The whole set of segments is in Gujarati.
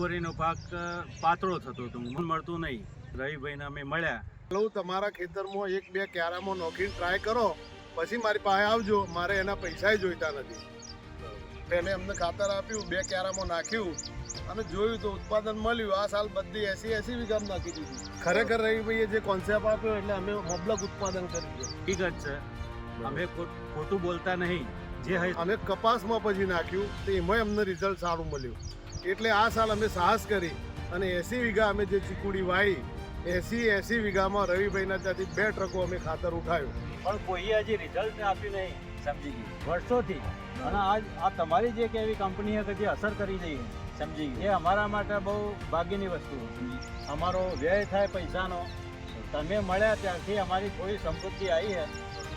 ચીકોરીનો પાક પાતળો થતો હતો. મને મળતું નહીં. રવિભાઈને અમે મળ્યા. લઉં તમારા ખેતરમાં એક બે ક્યારામાં નોખીને ટ્રાય કરો. પછી મારી પાસે આવજો. મારે એના પૈસા જોઈતા નથી. એને અમને ખાતર આપ્યું બે ક્યારામાં નાખ્યું અને જોયું તો ઉત્પાદન મળ્યું. આ સાલ બધી એસી એસી વીઘામાં નાખી દીધી. ખરેખર રવિભાઈએ જે કોન્સેપ્ટ આપ્યો એટલે અમે મબલક ઉત્પાદન કરી દીધું જ છે. અમે ખોટું બોલતા નહીં. જે અમે કપાસમાં પછી નાખ્યું તો એમાંય અમને રિઝલ્ટ સારું મળ્યું. એટલે આ સાલ અમે સાહસ કરી અને એસી વીઘા અમે જે ચીકુડી વાવી એસી એસી વીઘામાં રવિભાઈના ત્યાંથી બે ટ્રકો અમે ખાતર ઉઠાવ્યું. પણ કોઈએ હજી રિઝલ્ટ આપ્યું નહીં, સમજી ગયું. વર્ષોથી. અને આજ આ તમારી જે કે એવી કંપનીએ કે જે અસર કરી રહી સમજી ગયું. એ અમારા માટે બહુ ભાગ્યની વસ્તુ અમારો વ્યય થાય પૈસાનો. તમે મળ્યા ત્યારથી અમારી થોડી સમૃદ્ધિ આવી છે.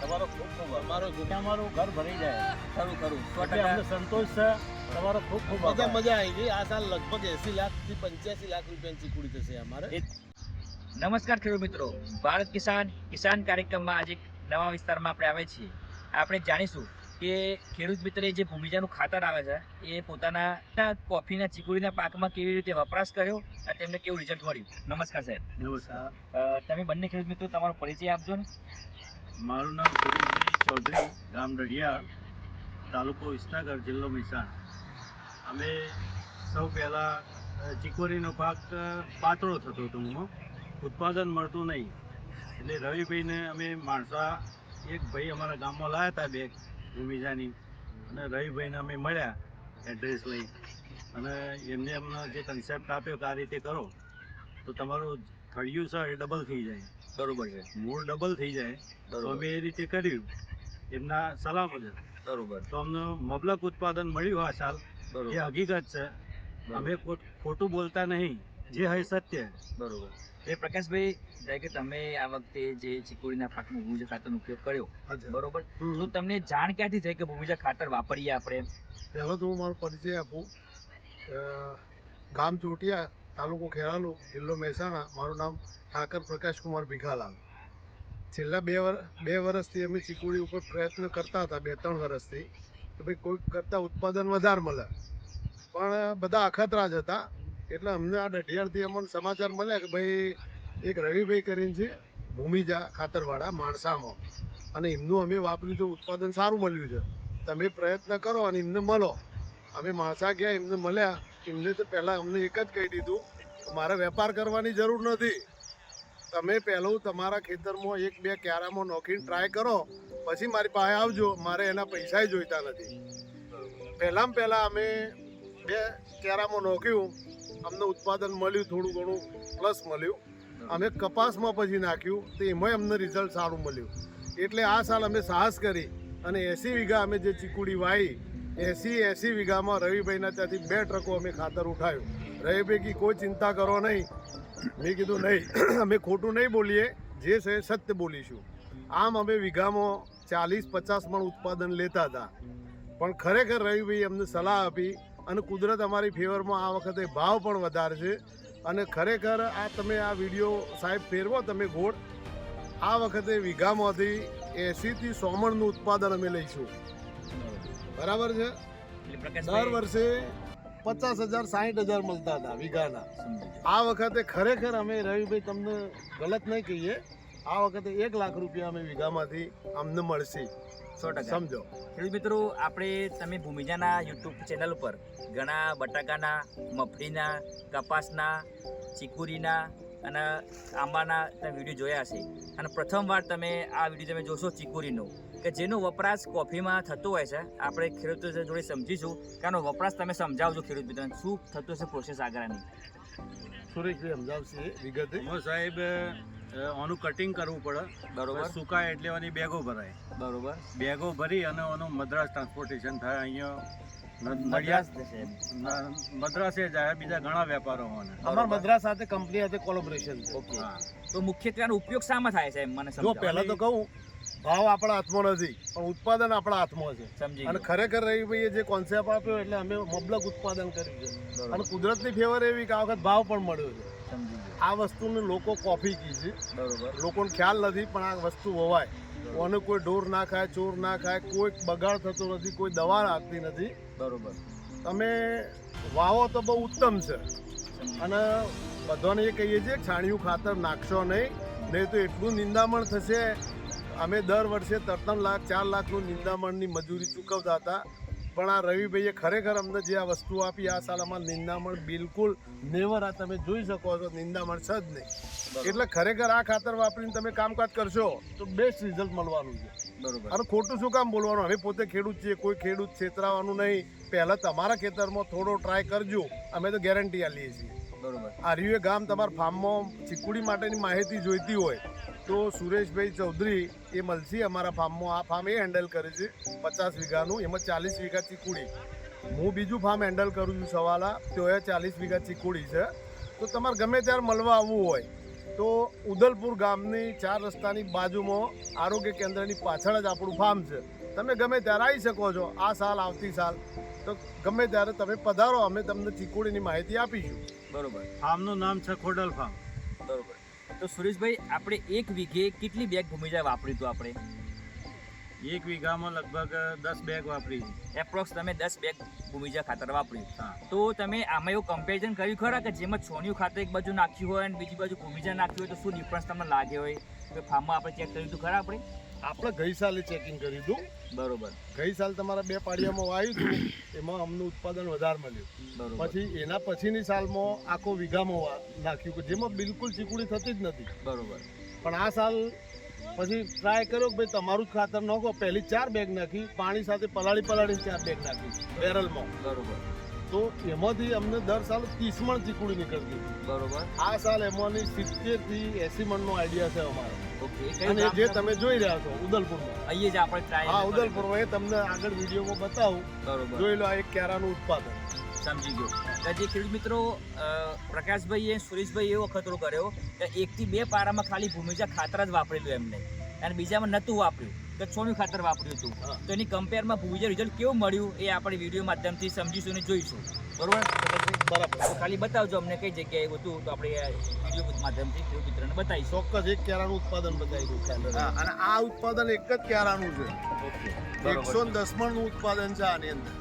તમારો ખૂબ ખૂબ અમારો અમારું ઘર ભરી જાય. ખરું ખરું. એટલે અમને સંતોષ છે. તમારો ખૂબ ખૂબ મજા મજા આવી ગઈ. આ સાલ લગભગ એસી લાખથી પંચ્યાસી લાખ રૂપિયાની ચીકુડી થશે અમારે. નમસ્કાર ખેડૂત મિત્રો. ભારત કિસાન કિસાન કાર્યક્રમમાં આજે નવા વિસ્તારમાં આપણે આવે છીએ. આપણે જાણીશું કે ખેડૂત મિત્રે જે ભૂમિજાનું ખાતર આવે છે એ પોતાના કોફીના ચીકુડીના પાકમાં કેવી રીતે વપરાશ કર્યો અને તેમને કેવું રિઝલ્ટ મળ્યું. નમસ્કાર સાહેબ. નમસ્કાર. તમે બંને ખેડૂત મિત્રો તમારો પરિચય આપજો ને. મારું નામ સુરેશભાઈ ચૌધરી ગામ રઢિયા તાલુકો વિસનગર જિલ્લો મહેસાણા. અમે સૌ પહેલાં ચીકોરીનો પાક પાતળો થતો હતો એમાં ઉત્પાદન મળતું નહીં. એટલે રવિભાઈને અમે માણસા એક ભાઈ અમારા ગામમાં લાવ્યા હતા બેગ ભૂમિજાની. અને રવિભાઈને અમે મળ્યા એડ્રેસ લઈ. અને એમને અમને જે કન્સેપ્ટ આપ્યો કે આ રીતે કરો તો તમારું થળિયું છે એ ડબલ થઈ જાય. બરોબર છે. મૂળ ડબલ થઈ જાય. તો અમે એ રીતે કર્યું. એમના સલાહ મુજબ બરોબર. તો અમને મબલક ઉત્પાદન મળ્યું આ સાલ. એ હકીકત છે. અમે ખોટું બોલતા નહીં. જે હોય સત્ય. બરોબર. એ પ્રકાશભાઈ જાય કે તમે આ વખતે જે ચીકુડીના પાકમાં ભૂમિજા ખાતરનો ઉપયોગ કર્યો બરોબર? તો તમને જાણ ક્યાંથી થઈ કે ભૂમિજા ખાતર વાપરીએ આપણે? પહેલો તો હું મારો પરિચય આપું. ગામ ચોટિયા તાલુકો ખેરાલુ જિલ્લો મહેસાણા. મારું નામ ઠાકર પ્રકાશકુમાર ભીખાલાલ. છેલ્લા બે વર બે વર્ષથી અમે ચીકુડી ઉપર પ્રયત્ન કરતા હતા બે ત્રણ વર્ષથી. કે ભાઈ કોઈ કરતાં ઉત્પાદન વધારે મળે. પણ બધા અખતરા જ હતા. એટલે અમને આ દઢિયારથી અમને સમાચાર મળ્યા કે ભાઈ એક રવિભાઈ કરીને છે, ભૂમિજા ખાતરવાળા માણસામાં. અને એમનું અમે વાપર્યું તો ઉત્પાદન સારું મળ્યું છે. તમે પ્રયત્ન કરો અને એમને મળો. અમે માણસા ગયા, એમને મળ્યા. એમને તો પહેલાં અમને એક જ કહી દીધું, મારે વેપાર કરવાની જરૂર નથી. તમે પહેલું તમારા ખેતરમાં એક બે ક્યારામાં નોખીને ટ્રાય કરો. પછી મારી પાસે આવજો, મારે એના પૈસા જોઈતા નથી. પહેલાં પહેલાં અમે બે કેરામાં નોખ્યું, અમને ઉત્પાદન મળ્યું, થોડું ઘણું પ્લસ મળ્યું. અમે કપાસમાં પછી નાખ્યું, તો એમાંય અમને રિઝલ્ટ સારું મળ્યું. એટલે આ સાલ અમે સાહસ કરી અને એસી વીઘા અમે જે ચીકુડી વાવી એસી એસી વીઘામાં રવિભાઈના ત્યાંથી બે ટ્રકો અમે ખાતર ઉઠાવ્યું. રવિભાઈ કી કોઈ ચિંતા કરો નહીં. મેં કીધું નહીં. અમે ખોટું નહીં બોલીએ, જે છે સત્ય બોલીશું. આમ અમે વીઘામાં ચાલીસ પચાસ મણ ઉત્પાદન લેતા હતા. પણ ખરેખર રવિભાઈ અમને સલાહ આપી અને કુદરત અમારી ફેવરમાં આ વખતે ભાવ પણ વધારે છે અને ખરેખર આ તમે આ વીડિયો સાહેબ ફેરવો તમે ગોળ. આ વખતે વીઘામાંથી એંસીથી સો મણનું ઉત્પાદન અમે લઈશું. બરાબર છે? દર વર્ષે પચાસ હજાર સાહીઠ હજાર મળતા હતા વીઘાના. આ વખતે ખરેખર અમે રવિભાઈ તમને ગલત નહીં કહીએ. આ વખતે એક લાખ રૂપિયા અમે વીઘામાંથી અમને મળશે. સો ટકા. સમજો. ખેડૂત મિત્રો આપણે તમે ભૂમિજાના યુટ્યુબ ચેનલ પર ઘણા બટાકાના મફળીના કપાસના ચીકુરીના અને આંબાના તમે વીડિયો જોયા હશે. અને પ્રથમવાર તમે આ વીડિયો તમે જોશો ચીકુરીનો કે જેનો વપરાશ કોફીમાં થતો હોય છે. આપણે ખેડૂતો જોડે સમજીશું કે આનો વપરાશ તમે સમજાવજો ખેડૂત મિત્રોને શું થતું હશે પ્રોસેસ આગળની? સુરેશભાઈ સમજાવશે વિગતે. સાહેબ આનું કટિંગ કરવું પડે. બરોબર. સુકાય એટલે એની બેગો ભરાય. બરોબર. બેગો ભરી અને એનું મદ્રાસ ટ્રાન્સપોર્ટેશન થાય અહીંયા. મદ્રાસ જાય બીજા ઘણા વેપારો હોવાના અમારા મદ્રાસ સાથે કંપની સાથે કોલેબોરેશન ઓકે. હા. તો મુખ્યત્વે આનો ઉપયોગ શામાં થાય છે એમ મને જો પહેલા તો કહું ભાવ આપણા હાથમાં નથી પણ ઉત્પાદન આપણા હાથમાં છે. સમજી અને. ખરેખર રવિભાઈએ જે કોન્સેપ્ટ આપ્યો એટલે અમે મબલક ઉત્પાદન કર્યું છે. અને કુદરતની ફેવર એવી કે આ વખત ભાવ પણ મળ્યો છે. સમજી. આ વસ્તુને લોકો કોફી કી છે. બરોબર. લોકોને ખ્યાલ નથી પણ આ વસ્તુ હોવાય. કોને કોઈ ઢોર ના ખાય ચોર ના ખાય કોઈ બગાડ થતો નથી કોઈ દવા લાગતી નથી. બરોબર. તમે વાવો તો બહુ ઉત્તમ છે. અને બધાને એ કહીએ છીએ છાણિયું ખાતર નાખશો નહીં નહીં તો એટલું નિંદામણ થશે. અમે દર વર્ષે ત્રણ લાખ ચાર લાખનું નિંદામણની મજૂરી ચૂકવતા હતા. પણ આ રવિભાઈએ ખરેખર અમને જે આ વસ્તુ આપી આ સાલ અમારા નિંદામણ બિલકુલ નેવર આ તમે જોઈ શકો છો નિંદામણ છે જ નહીં. એટલે ખરેખર આ ખાતર વાપરીને તમે કામકાજ કરશો તો બેસ્ટ રિઝલ્ટ મળવાનું છે. બરોબર. અને ખોટું શું કામ બોલવાનું? અમે પોતે ખેડૂત છીએ કોઈ ખેડૂત છેતરાવાનું નહીં. પહેલાં તમારા ખેતરમાં થોડો ટ્રાય કરજો. અમે તો ગેરંટી આપીએ છીએ. બરોબર. આર્યુએ ગામ તમારા ફાર્મમાં ચીકુડી માટેની માહિતી જોઈતી હોય તો સુરેશભાઈ ચૌધરી એ મળશે અમારા ફાર્મમાં. આ ફાર્મ એ હેન્ડલ કરે છે પચાસ વીઘાનું, એમાં ચાલીસ વીઘા ચીકુડી. હું બીજું ફાર્મ હેન્ડલ કરું છું સવાલા, તો એ ચાલીસ વીઘા ચીકુડી છે. તો તમારે ગમે ત્યારે મળવા આવવું હોય તો ઉદલપુર ગામની ચાર રસ્તાની બાજુમાં આરોગ્ય કેન્દ્રની પાછળ જ આપણું ફાર્મ છે. તમે ગમે ત્યારે આવી શકો છો. આ સાલ, આવતી સાલ તો ગમે ત્યારે તમે પધારો અમે તમને ચીકુડીની માહિતી આપીશું. બરોબર. ફાર્મનું નામ છે ખોડલ ફાર્મ. બરોબર. તો સુરેશભાઈ આપણે એક વીઘે કેટલી બેગ ભૂમિજા વાપરી તો આપણે? એક વીઘામાં લગભગ દસ બેગ વાપરી એપ્રોક્સ તમે દસ બેગ ભૂમિજા ખાતર વાપર્યું. તો તમે આમાં એવું કમ્પેરિઝન કર્યું ખરા કે જેમાં છોણિયું ખાતર એક બાજુ નાખ્યું હોય અને બીજી બાજુ ભૂમિજા નાખ્યું હોય તો શું ડિફરન્સ તમને લાગે હોય? કે ફાર્મમાં આપણે ચેક કર્યું હતું ખરા આપણે? આપણે ગઈ સાલે ચેકિંગ કર્યું હતું બરોબર. ગઈ સાલ તમારા બે પાડિયામાં વાવ્યું હતું એમાં અમનું ઉત્પાદન વધારે મળ્યું. બરોબર. પછી એના પછીની સાલમાં આખો વીઘામાં નાખ્યું કે જેમાં બિલકુલ ચીકુડી થતી જ નથી. બરોબર. પણ આ સાલ પછી ટ્રાય કર્યો કે ભાઈ તમારું જ ખાતર નાખો. પહેલી ચાર બેગ નાખી પાણી સાથે પલાળી પલાળીને ચાર બેગ નાખી બેરલમાં બરોબર. તો એમાંથી અમને દર સાલ ત્રીસ મણ ચીકુડી નીકળતી બરોબર. આ સાલ એમાંની સિત્તેરથી એસી મણનો આઈડિયા છે અમારો. અને જે તમે જોઈ રહ્યા છો ઉદલપુરમાં. અહીંયા જ આપણે ટ્રાય હા ઉદલપુરમાં. એ તમને આગળ વિડીયોમાં બતાવું. બરોબર. જોઈ લો આ એક કેરાનું ઉત્પાદન. સમજી ગયો. જે ખેડૂત મિત્રો પ્રકાશભાઈએ સુરેશભાઈ એવો ખતરો કર્યો કે એકથી બે પારામાં ખાલી ભૂમિજા ખાતર જ વાપરેલું એમને. અને બીજામાં નહોતું વાપર્યું. તો છોણિયું ખાતર વાપર્યું હતું. તો એની કમ્પેરમાં ભૂમિજા રિઝલ્ટ કેવું મળ્યું એ આપણે વીડિયો માધ્યમથી સમજીશું અને જોઈશું. બરોબર? બરાબર. તો ખાલી બતાવજો અમને કઈ જગ્યાએ એવું હતું તો આપણે વીડિયો માધ્યમથી ખેડૂત મિત્રોને બતાવીશું. ચોક્કસ એક કેરાનું ઉત્પાદન બતાવી અને આ ઉત્પાદન એક જ કેરાનું છે. એકસો દસ મણનું ઉત્પાદન છે આની અંદર.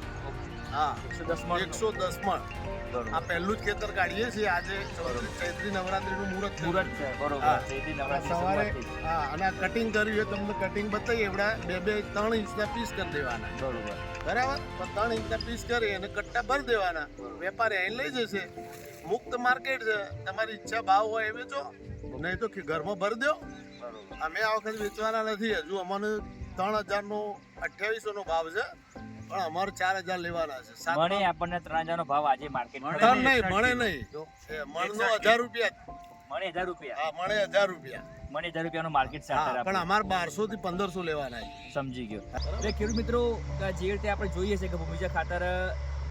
હા. એકસો દસ મણ એકસો દસ મણ આ પહેલું જ ખેતર કાઢીએ છીએ. આજે ચૈત્રી નવરાત્રીનું મુહૂર્ત. મુહૂર્ત છે બરોબર. ચૈત્રી નવરાત્રી સવારે હા અને કટિંગ કર્યું એ તમને કટિંગ બતાવીએ. એવડા બે બે ત્રણ ઇંચના પીસ કરી દેવાના. બરોબર. બરાબર? તો ત્રણ ઇંચના પીસ કરી અને કટ્ટા ભરી દેવાના. વેપારી અહીં લઈ જશે. મુક્ત માર્કેટ છે. તમારી ઈચ્છા ભાવ હોય એ વેચો. નહીં તો ઘરમાં ભરી દો. અમે આ વખત વેચવાના નથી. હજુ અમને ત્રણ હજારનો અઠ્યાવીસો નો ભાવ છે. પણ અમારે ચાર હજાર લેવાના છે. સાત આપણને ત્રણ હજારનો ભાવ આજે માર્કેટ મળે નહીં. મળે નહીં. મણનો હજાર રૂપિયા મને હજાર રૂપિયા. હા મળે હજાર રૂપિયા. મને હજાર રૂપિયાનું માર્કેટ સાથે પણ અમારે બારસો થી પંદરસો લેવાના સમજી ગયો. એટલે ખેડૂત મિત્રો જે રીતે આપણે જોઈએ છે કે બીજા ખાતર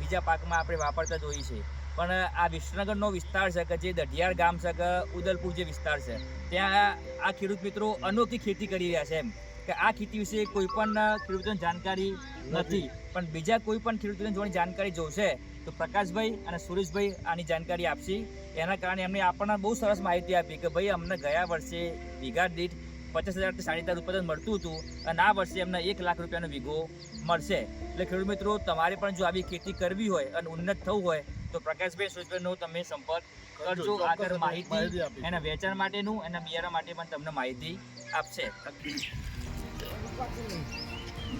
બીજા પાકમાં આપણે વાપરતા જોઈએ છે. પણ આ વિસનગરનો વિસ્તાર છે કે જે દઢિયાર ગામ છે કે ઉદલપુર જે વિસ્તાર છે ત્યાં આ ખેડૂત મિત્રો અનોખી ખેતી કરી રહ્યા છે એમ. કે આ ખેતી વિશે કોઈ પણ ખેડૂતોને જાણકારી નથી. પણ બીજા કોઈ પણ ખેડૂતોને જોવાની જાણકારી જોશે તો પ્રકાશભાઈ અને સુરેશભાઈ આની જાણકારી આપશે. એના કારણે એમને આપણને બહુ સરસ માહિતી આપી કે ભાઈ અમને ગયા વર્ષે વીઘા દીઠ પચાસ હજારથી સાડી હજાર ઉત્પાદન મળતું હતું અને આ વર્ષે એમને એક લાખ રૂપિયાનો વીઘો મળશે. એટલે ખેડૂત મિત્રો તમારે પણ જો આવી ખેતી કરવી હોય અને ઉન્નત થવું હોય તો પ્રકાશભાઈ સુરેશભાઈનો તમે સંપર્ક કરજો આગળ માહિતી એના વેચાણ માટેનું એના બિયારણ માટે પણ તમને માહિતી આપશે.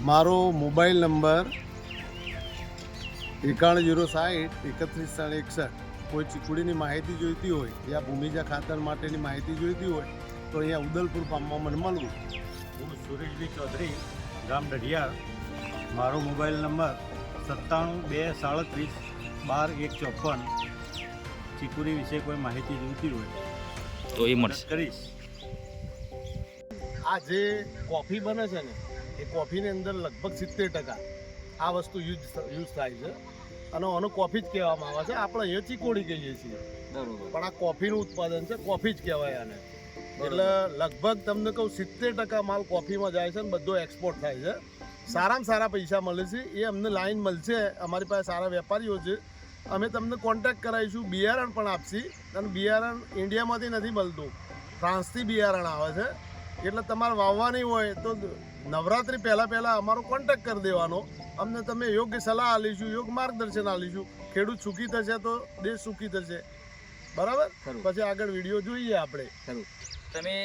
મારો મોબાઈલ નંબર એકાણું જીરો સાઠ એકત્રીસ ત્રણ એકસઠ. કોઈ ચીકુડીની માહિતી જોઈતી હોય યા ભૂમિજા ખાતર માટેની માહિતી જોઈતી હોય તો અહીંયા ઉદલપુર ફાર્મમાં મને મળવું. હું સુરેશભાઈ ચૌધરી ગામ ડઢિયાર. મારો મોબાઈલ નંબર સત્તાણું બે સાડત્રીસ બાર એક ચોપન. ચીકુરી વિશે કોઈ માહિતી જોઈતી હોય તો એ મળશે. કરીશ. આ જે કોફી બને છે ને એ કોફીની અંદર લગભગ સિત્તેર ટકા આ વસ્તુ યુઝ યુઝ થાય છે. અને આનો કોફી જ કહેવામાં આવે છે. આપણે અહીંયા ચીકોડી કહીએ છીએ. બરોબર. પણ આ કોફીનું ઉત્પાદન છે કોફી જ કહેવાય આને. એટલે લગભગ તમને કહું સિત્તેર ટકા માલ કોફીમાં જાય છે ને બધો એક્સપોર્ટ થાય છે. સારામાં સારા પૈસા મળે છે. એ અમને લાઈન મળશે. અમારી પાસે સારા વેપારીઓ છે. અમે તમને કોન્ટેક્ટ કરાવીશું. બિયારણ પણ આપશી. અને બિયારણ ઇન્ડિયામાંથી નથી મળતું. ફ્રાન્સથી બિયારણ આવે છે. એટલે તમારે વાવવાની હોય તો નવરાત્રિ પહેલાં પહેલાં અમારો કોન્ટેક્ટ કરી દેવાનો. અમને તમે યોગ્ય સલાહ આપીશું યોગ્ય માર્ગદર્શન આપીશું. ખેડૂત સુખી થશે તો દેશ સુખી થશે. બરાબર? પછી આગળ વીડિયો જોઈએ આપણે. ખરું. તમે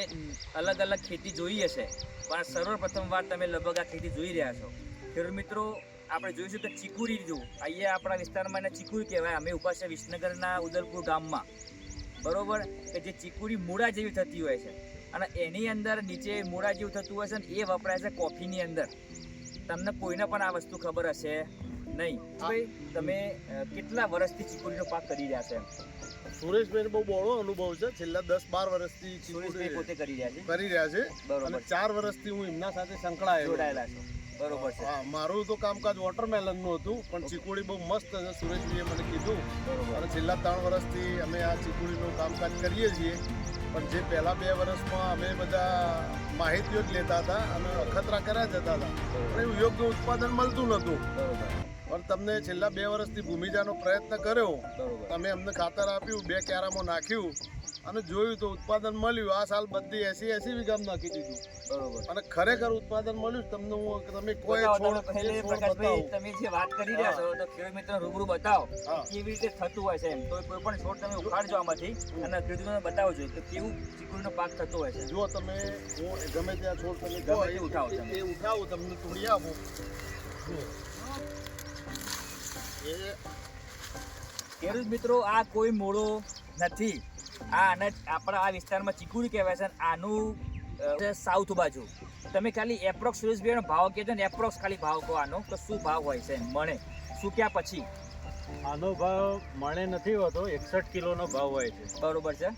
અલગ અલગ ખેતી જોઈ હશે પણ સર્વપ્રથમ વાર તમે લગભગ આ ખેતી જોઈ રહ્યા છો. ખેડૂત મિત્રો આપણે જોઈશું કે ચીકુરી જો અહીંયા આપણા વિસ્તારમાં એને ચીકુરી કહેવાય. અમે ઊભા છે વિસનગરના ઉદલપુર ગામમાં. બરોબર? કે જે ચીકુરી મૂળા જેવી થતી હોય છે. અને એની અંદર નીચે મોડા જેવું થતું હોય છે ને એ વપરાય છે કોફીની અંદર. તમને કોઈને પણ આ વસ્તુ ખબર હશે નહીં. ભાઈ તમે કેટલા વર્ષથી ચીકુડીનો પાક કરી રહ્યા છે સુરેશભાઈ બહુ બહોળો અનુભવ છે. છેલ્લા દસ બાર વર્ષથી સુરેશભાઈ પોતે કરી રહ્યા છે? કરી રહ્યા છે. બરોબર ચાર વર્ષથી હું એમના સાથે સંકળાયેલો છું. જોડાયેલા છું. બરોબર છે. હા મારું તો કામકાજ વોટરમેલનનું હતું પણ ચીકુડી બહુ મસ્ત છે સુરેશભાઈએ મને કીધું. અને છેલ્લા ત્રણ વર્ષથી અમે આ ચીકુડીનું કામકાજ કરીએ છીએ. પણ જે પહેલા બે વર્ષમાં અમે બધા માહિતીઓ જ લેતા હતા અને અખતરા કર્યા જતા હતા. પણ એવું યોગ્ય ઉત્પાદન મળતું નહોતું. પણ તમને છેલ્લા બે વર્ષથી ભૂમિજાનો પ્રયત્ન કર્યો. તમે અમને ખાતર આપ્યું બે ક્યારામાં નાખ્યું. અને જોયું તો ઉત્પાદન મળ્યું. આ સાલ બધી એસી એસી વીઘામાં નાખી દીધું. બરોબર. અને ખરેખર ઉત્પાદન મળ્યું તમને હું તમે કોઈ છોડ તમે બતાવો. જે વાત કરી રહ્યા છો તો ખેડૂત મિત્ર રૂબરૂ બતાવો. કેવી રીતે થતું હોય છે એમ? તો કોઈ પણ છોડ તમે ઉખાડજો આમાંથી અને ખેડૂતોને બતાવજો કે કેવું ચીકુનો પાક થતો હોય છે. જો તમે હું ગમે ત્યાં છોડ તમે ગમે એ તે ઉઠાવો તમે. એ ઉઠાવો તમને તોડી આપો. એ ખેડૂત મિત્રો આ કોઈ મોડો નથી. આ આને આપણા આ વિસ્તારમાં ચીકુડી કહેવાય છે અને આનું સાઉથ બાજુ. તમે ખાલી એપ્રોક્સ સુરેશભાઈનો ભાવ કહેજો ને એપ્રોક્સ ખાલી ભાવ કહો આનો તો શું ભાવ હોય છે મણે શું સૂક્યા પછી? આનો ભાવ મણે નથી હોતો એકસઠ કિલોનો ભાવ હોય છે. બરોબર છે.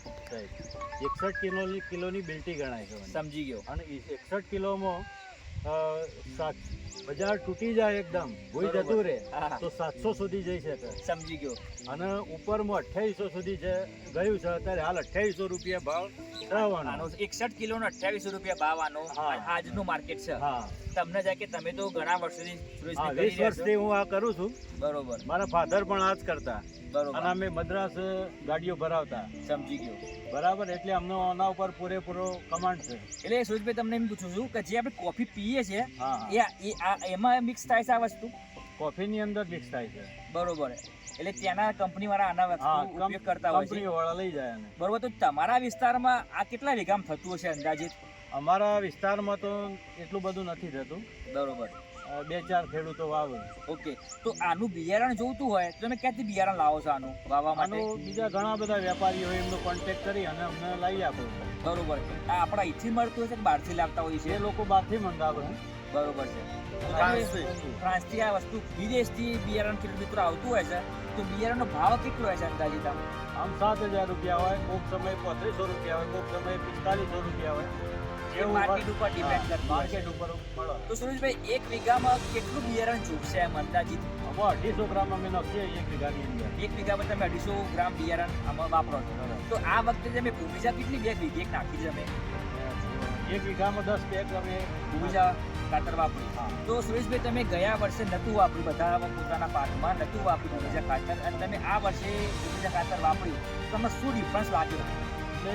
એકસઠ કિલોની કિલોની બિલ્ટી ગણાય છે સમજી ગયો. અને એકસઠ કિલોમાં સાત બજાર તૂટી જાય એકદમ ભૂઈ જતું રહે તો સાતસો સુધી જઈ શકે. સમજી ગયો. અને ઉપરમાં અઠ્યાવીસો સુધી છે ગયું છે અત્યારે હાલ અઠ્યાવીસો રૂપિયા ભાવ રહેવાનો એકસઠ કિલો નો અઠ્યાવીસો રૂપિયા ભાવ આનો. આજનું માર્કેટ છે. હા. તમને જાય કે તમે તો ઘણા વર્ષોથી વીસ વર્ષથી હું આ કરું છું. બરોબર. મારા ફાધર પણ આ જ કરતા. અને અમે મદ્રાસ ગાડીઓ ભરાવતા. સમજી ગયો. બરાબર? એટલે અમને આના ઉપર પૂરેપૂરો કમાન્ડ છે. એટલે સુરેશભાઈ તમને એમ પૂછું છું કે જે આપણે કોફી પીએ છીએ. એ એમાં મિક્સ થાય છે આ વસ્તુ? કોફીની અંદર મિક્સ થાય છે. બરોબર. એટલે ત્યાંના કંપની વાળા આના વસ્તુ ઉપયોગ કરતા હોય છે? કંપની વાળા લઈ જાય બરોબર તો તમારા વિસ્તારમાં આ કેટલા વીઘામાં થતું હશે અંદાજિત? અમારા વિસ્તારમાં તો એટલું બધું નથી થતું. બરોબર. બે ચાર ખેડૂતો વાવે. ઓકે. તો આનું બિયારણ જોઈતું હોય તો તમે ક્યાંથી બિયારણ લાવો છો આનું વાવવા માટે? બીજા ઘણા બધા વેપારીઓ હોય એમનો કોન્ટેક્ટ કરી અને અમને લાવી આપો. બરોબર આ આપણા અહીંથી મળતું હશે કે બહારથી લાવતા હોય છે? એ લોકો બહારથી મંગાવે. બરોબર છે. ફ્રાન્સથી. આ વસ્તુ વિદેશથી બિયારણ ખેડૂત મિત્રો આવતું હોય છે તો બિયારણનો ભાવ કેટલો હોય છે અંદાજિત આમ આમ સાત હજાર રૂપિયા હોય કોઈક સમય પાંત્રીસો રૂપિયા હોય કોઈક સમય પિસ્તાલીસો રૂપિયા હોય. એ માર્કેટ ઉપર ડિપેન્ડ કરતું માર્કેટ ઉપર તો સુરેશભાઈ એક વીઘામાં કેટલું બિયારણ જોગશે એમ અંદાજિત? અઢીસો ગ્રામ અમે નાખીએ એક વીઘાની અંદર. એક વીઘામાં તમે અઢીસો ગ્રામ બિયારણ આમાં વાપરો છો. તો આ વખતે તમે ભૂમિજા કેટલી બે વીઘે નાખી છે તમે એક વીઘામાં દસ બેગ અમે ભૂમિજા ખાતર વાપર્યું તો સુરેશભાઈ તમે ગયા વર્ષે નતું વાપર્યું બધા પોતાના પાકમાં નતું વાપર્યું ભૂમિજા ખાતર અને તમે આ વર્ષે ભૂમિજા ખાતર વાપર્યું. તમને શું ડિફરન્સ લાગ્યો? એટલે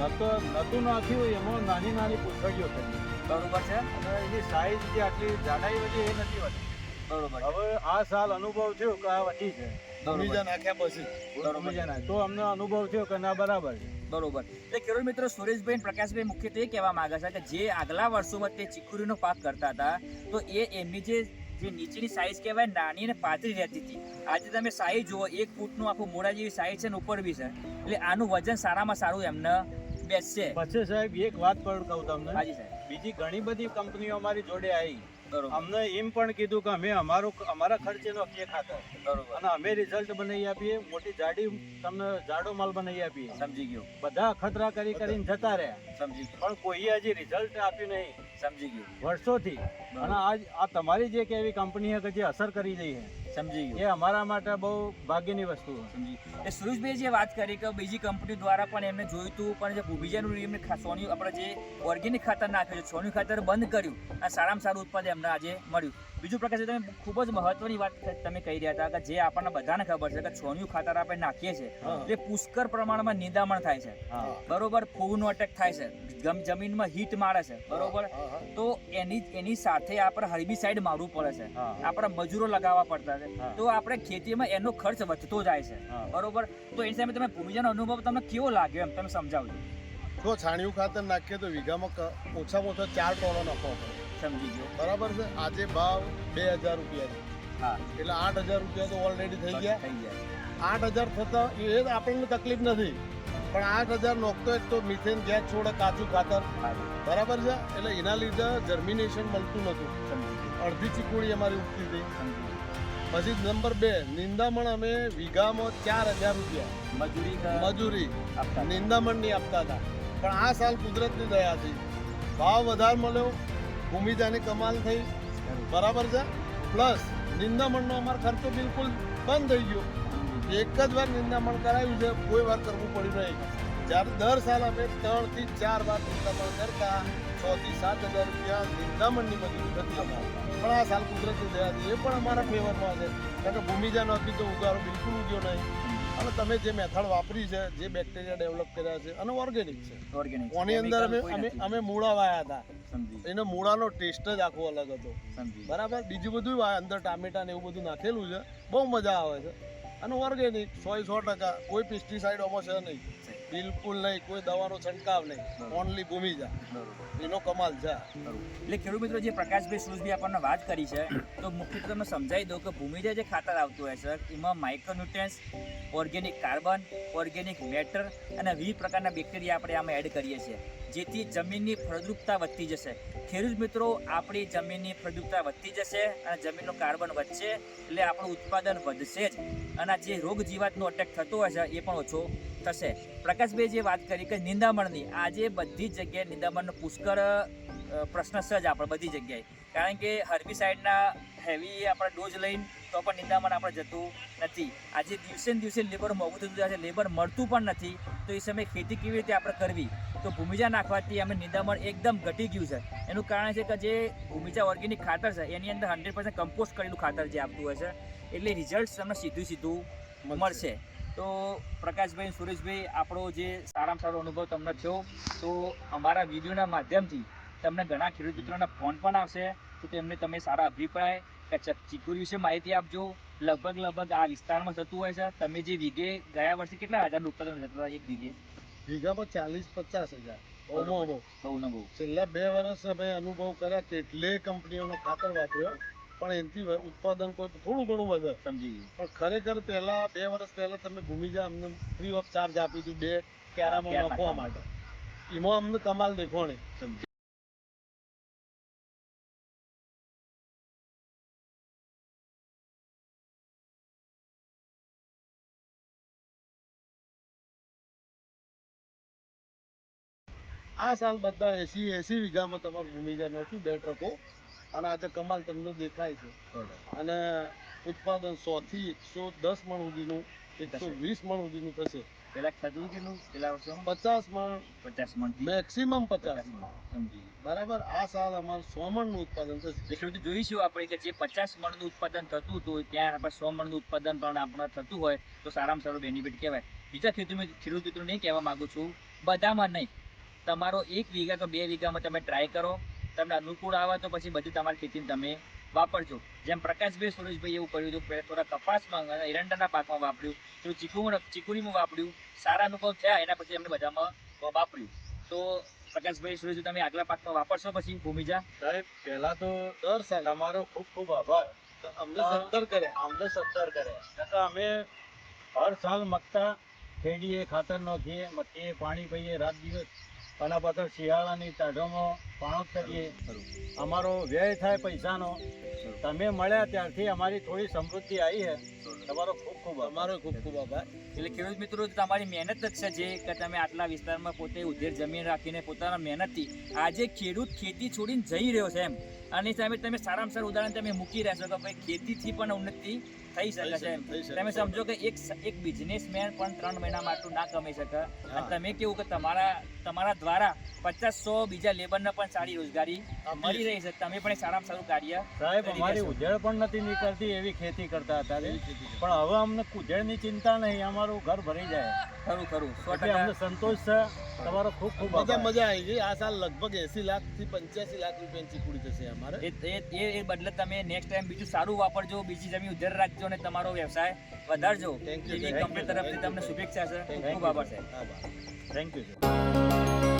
નતો નતું નાખ્યું એમાં નાની નાની પૂંછડીઓ થઈ બરોબર છે. અને એની સાઈઝ જે આટલી જાડાઈ વધી એ નથી વધી બરોબર. હવે આ સાલ અનુભવ થયો કે આ વધી છે. બીજા નાખ્યા પછી. બરોબર. સમજ્યા ને? તો અમને અનુભવ થયો કે ના બરાબર છે. બરોબર. એટલે ખેડૂત મિત્રો સુરેશભાઈ પ્રકાશભાઈ મુખ્યત્વે કહેવા માંગે છે કે જે આગલા વર્ષોમાં તે ચીકુરીનો પાક કરતા હતા તો એ એમની જે જે નીચેની સાઈઝ કહેવાય નાની અને પાતળી રહેતી હતી. આજે તમે સાઈઝ જુઓ એક ફૂટનું આખું મોડા જેવી સાઈઝ છે ને ઉપર બી છે. એટલે આનું વજન સારામાં સારું એમને બેસશે પછી સાહેબ એક વાત પણ કહું તમને. હાજી સાહેબ. બીજી ઘણી બધી કંપનીઓ અમારી જોડે આવી. અમને એમ પણ કીધું કે અમે અમારું અમારા ખર્ચે નાખીએ ખાતર બરોબર. અને અમે રિઝલ્ટ બનાવી આપીએ મોટી જાડી તમને જાડો માલ બનાવી આપીએ. સમજી ગયો. બધા ખતરા કરી કરીને જતા રહ્યા. સમજી ગયો. પણ કોઈએ હજી રિઝલ્ટ આપ્યું નહીં. સમજી ગયો. વર્ષોથી. અને આજ આ તમારી જે કે એવી કંપની કે જે અસર કરી રહી છે. સમજી ગયો. એ અમારા માટે બહુ ભાગ્યની વસ્તુ સમજી એ સુરેશભાઈ જે વાત કરી કે બીજી કંપની દ્વારા પણ એમને જોયું હતું પણ જે ભૂમિજાનું એમને સોની આપણે જે ઓર્ગેનિક ખાતર નાખ્યું છે સોનું ખાતર બંધ કર્યું અને સારામાં સારું ઉત્પાદન એમને આજે મળ્યું. બીજું પ્રકાર છે તમે ખૂબ જ મહત્વની વાત તમે કહી રહ્યા હતા કે જે આપણને બધાને ખબર છે કે છોનિયું ખાતર આપણે નાખીએ છીએ એ તે પુષ્કળ પ્રમાણમાં નિંદામણ થાય છે. બરોબર ફૂગનો અટેક થાય છે જમીનમાં હીટ મારે છે બરોબર. તો એની એની સાથે આપણે હર્બિસાઇડ મારવું પડે છે. આપણે મજૂરો લગાવવા પડતા છે. તો આપણે ખેતીમાં એનો ખર્ચ વધતો જાય છે. બરોબર? તો એની સામે તમે ભૂમિજાનો અનુભવ તમને કેવો લાગ્યો એમ તમે સમજાવજો. જો છાણિયું ખાતર નાખીએ તો વીઘામાં ઓછામાં ઓછો ચાર ટોનો નફો પડે સમજી ગયો. બરાબર છે? આજે ભાવ બે હજાર રૂપિયા છે હા. એટલે આઠ હજાર રૂપિયા તો ઓલરેડી થઈ ગયા. થઈ ગયા. આઠ હજાર થતા એ આપણને તકલીફ નથી. પણ આઠ હજાર નોખતો એક તો મિથેન ગેસ છોડે કાચું ખાતર. બરાબર છે? એટલે એના લીધે જર્મિનેશન મળતું નહોતું. અડધી ચીકુડી અમારી ઉગતી હતી. પછી નંબર બે નિંદામણ અમે વીઘામાં ચાર હજાર રૂપિયા. મજૂરી મજૂરી. નિંદામણ નહીં આપતા હતા. પણ આ સાલ કુદરતની દયાથી ભાવ વધારે મળ્યો ભૂમિજાની કમાલ થઈ. બરાબર છે? પ્લસ નિંદામણનો અમારો ખર્ચો બિલકુલ બંધ થઈ ગયો. એક જ વાર નિંદામણ કરાવ્યું છે, કોઈ વાર કરવું પડ્યું નહીં. જ્યારે દર સાલ અમે ત્રણથી ચાર વાર નિંદામણ કરતા છ થી સાત હજાર રૂપિયા નિંદામણની મજૂરી નથી પણ આ સાલ કુદરતી દયાથી એ પણ અમારા ફેવરમાં છે. કારણ કે ભૂમિજા નહોતી તો ઉગારો બિલકુલ ઉગ્યો નહીં. અને તમે જે મેથડ વાપરી છે જે બેક્ટેરિયા ડેવલપ કર્યા છે અને ઓર્ગેનિક છે. ઓર્ગેનિક ઓની અંદર અમે અમે અમે મૂળા વાયા હતા. સમજી. એનો મૂળાનો ટેસ્ટ જ આખો અલગ હતો. સમજી. બરાબર? બીજું બધું અંદર ટામેટા ને એવું બધું નાખેલું છે. બહુ મજા આવે છે. અને ઓર્ગેનિક સો સો ટકા. કોઈ પેસ્ટિસાઇડ આમાં છે નહીં. બિલકુલ નહીં. કોઈ દવાનો છંટકાવ નહીં. ઓનલી ભૂમિ જા. એનો કમાલ છે એટલે ખેડૂત મિત્રો જે પ્રકાશભાઈ સુરજભાઈ આપણને વાત કરી છે તો મુખ્યત્વે તમે સમજાવી દઉં કે ભૂમિજા જે ખાતર આવતું હોય છે એમાં micronutrients organic carbon organic matter અને વિવિધ પ્રકારના બેક્ટેરિયા આપણે આમાં એડ કરીએ છીએ. જેથી જમીનની ફળદ્રુપતા વધતી જશે. ખેડૂત મિત્રો, આપણી જમીનની ફળદ્રુપતા વધતી જશે અને જમીનનું કાર્બન વધશે એટલે આપણું ઉત્પાદન વધશે જ. અને જે રોગ જીવાતનો અટેક થતો છે, એ પણ ઓછો થશે. પ્રકાશભાઈ જે વાત કરી કે નિંદામણની, આજે બધી જગ્યાએ નિંદામણનો પુષ્કળ પ્રશ્ન છે જ આપણે બધી જગ્યાએ. કારણ કે હર્બિસાઇડના હેવી આપણે ડોઝ લઈને તો પણ નિંદામણ આપણે જતું નથી. આજે દિવસે ને દિવસે લેબર મોંઘું થતું જાય છે. લેબર મળતું પણ નથી. તો એ સમયે ખેતી કેવી રીતે આપણે કરવી? તો ભૂમિજા નાખવાથી અમે નિંદામણ એકદમ ઘટી ગયું છે. એનું કારણ છે કે જે ભૂમિજા ઓર્ગેનિક ખાતર છે એની અંદર હંડ્રેડ પર્સન્ટ કમ્પોસ્ટ કરેલું ખાતર જે આપતું હોય છે એટલે રિઝલ્ટ તમને સીધું સીધું મળશે. તો પ્રકાશભાઈ સુરેશભાઈ આપણો જે સારામાં સારો અનુભવ તમને થયો તો અમારા વિડીયોના માધ્યમથી તમને ઘણા ખેડૂત મિત્રોના ફોન પણ આવશે. તો તેમને તમે સારા અભિપ્રાય કે ચ- ચીકુરી વિશે માહિતી આપજો. લગભગ લગભગ આ વિસ્તારમાં થતું હોય છે. તમે જે વીઘે ગયા વર્ષે કેટલા હજાર ઉત્પાદન થતા એક વીઘે. વીઘામાં ચાલીસ પચાસ હજાર. ઓમો ઓમો બહુ. બહુ છેલ્લા બે વર્ષ અમે અનુભવ કર્યા કેટલે કંપનીઓનો ખાતર વાપર્યો. પણ એનાથી ઉત્પાદન કોઈ થોડું ઘણું વધે. સમજી ગયું. પણ ખરેખર પહેલા બે વર્ષ પહેલા તમે ભૂમિજા અમને ફ્રી ઓફ ચાર્જ આપી દીધું બે કેરામાં નાખવા માટે. એમાં અમને કમાલ દેખોણી સમજી આ સાલ બધા એસી એસી વીઘામાં તમારું ભૂમિજા નથી બે ટ્રકો. અને આજે કમાલ તમને દેખાય છે. અને ઉત્પાદન સો થી એકસો દસ મણ સુધીનું એકસો વીસ મણ સુધીનું થશે. પેલા થતું કેટલું પેલા વર્ષો પચાસ મણ. પચાસ મણ. મેક્સિમમ પચાસ મણ. બરાબર? આ સાલ અમારું સો મણનું ઉત્પાદન થશે. એટલે જોઈશું આપણે કે જે પચાસ મણનું ઉત્પાદન થતું હતું ત્યાં આપણે સો મણનું ઉત્પાદન પણ આપણે થતું હોય તો સારામાં સારું બેનિફિટ કહેવાય. બીજા ખેડૂત ખેડૂત મિત્રોને કહેવા માંગુ છું. બધામાં નહીં. તમારો એક વીઘા કે બે વીઘામાં તમે ટ્રાય કરો તમને અનુકૂળ આવે તો પછી બધું તમારી ખેતીને તમે વાપરજો. જેમ પ્રકાશભાઈ સુરેશભાઈ એવું કર્યું હતું પહેલા થોડા કપાસમાં એરંડાના પાકમાં વાપર્યું થોડું ચીકુ ચીકુડીમાં વાપર્યું સારા અનુભવ થયા એના પછી એમને બધામાં વાપર્યું. તો પ્રકાશભાઈ સુરેશ તમે આગલા પાકમાં વાપરશો પછી ભૂમિજા? સાહેબ પહેલા તો દર સાહેબ તમારો ખૂબ ખૂબ આભાર. અમને સત્તર કરે અમને સત્તર કરે છતાં અમે હર સાલ મગતા ખેડીએ ખાતર નાખીએ મકીએ પાણી પીએ રાત દિવસ. અને પાછળ શિયાળાની ટાઢોમાં પાણો કરીએ. અમારો વ્યય થાય પૈસાનો. તમે મળ્યા ત્યારથી અમારી થોડી સમૃદ્ધિ આવી છે. તમારો ખૂબ ખૂબ અમારો ખૂબ ખૂબ આભાર. એટલે ખેડૂત મિત્રો તમારી મહેનત જ છે જે કે તમે આટલા વિસ્તારમાં પોતે ઉધેર જમીન રાખીને પોતાના મહેનતથી આજે ખેડૂત ખેતી છોડીને જઈ રહ્યો છે એમ. અને સામે તમે સારામાં સારું ઉદાહરણ તમે મૂકી રહ્યા છો કે ભાઈ ખેતીથી પણ ઉન્નતિ થઈ શકે છે એમ. તમે સમજો કે એક એક બિઝનેસમેન પણ ત્રણ મહિનામાં આટલું ના કમાઈ શકે. અને તમે કેવું કે તમારા તમારા દ્વારા પચાસ સો બીજા લેબરને પણ સારી રોજગારી મળી રહી છે. તમે પણ સારામાં સારું કાર્ય સાહેબ અમારી ઉજળ પણ નથી નીકળતી એવી ખેતી કરતા હતા. પણ હવે અમને ઉધેડની ચિંતા નહીં અમારું ઘર ભરી જાય. ખરું ખરું. સો ટકા અમને સંતોષ છે. તમારો ખૂબ ખૂબ મજા મજા આવી ગઈ. આ સાલ લગભગ એસી લાખથી પંચ્યાસી લાખ રૂપિયાની ચીકુડી જશે અમારે. એ એ- બદલે તમે નેક્સ્ટ ટાઈમ બીજું સારું વાપરજો બીજી જમીન ઉધાર રાખજો અને તમારો વ્યવસાય વધારજો. થેન્ક યુ એવી કંપની તરફથી તમને શુભેચ્છા છે. ખૂબ ખૂબ આભાર સાહેબ. Thank you thank you